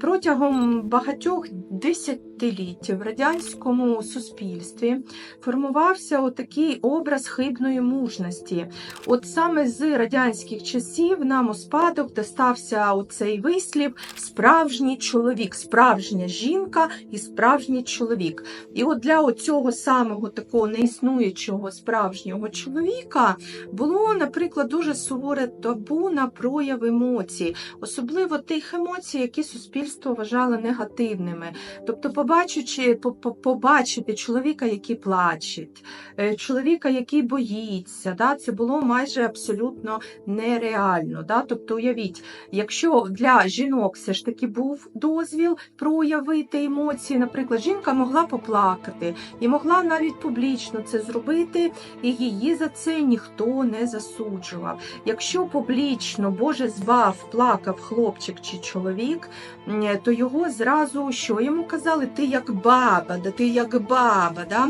Протягом багатьох десятиліть в радянському суспільстві формувався отакий образ хибної мужності. От саме з радянських часів нам у спадок достався оцей вислів справжній чоловік, справжня жінка і справжній чоловік. І от для цього самого такого неіснуючого справжнього чоловіка було, наприклад, дуже суворе табу на прояв емоцій, особливо тих емоцій, які суспільство вважало негативними. Тобто, побачучи, по- по- побачити чоловіка, який плаче, е, чоловіка, який боїться, да, це було майже абсолютно нереально. Да? Тобто, уявіть, якщо для жінок все ж таки був дозвіл проявити емоції, наприклад, жінка могла поплакати і могла навіть публічно це зробити, і її за це ніхто не засуджував. Якщо публічно, Боже збав, плакав хлопчик чи чоловік, то його зразу що йому казали? Ти як баба, да ти як баба. Да?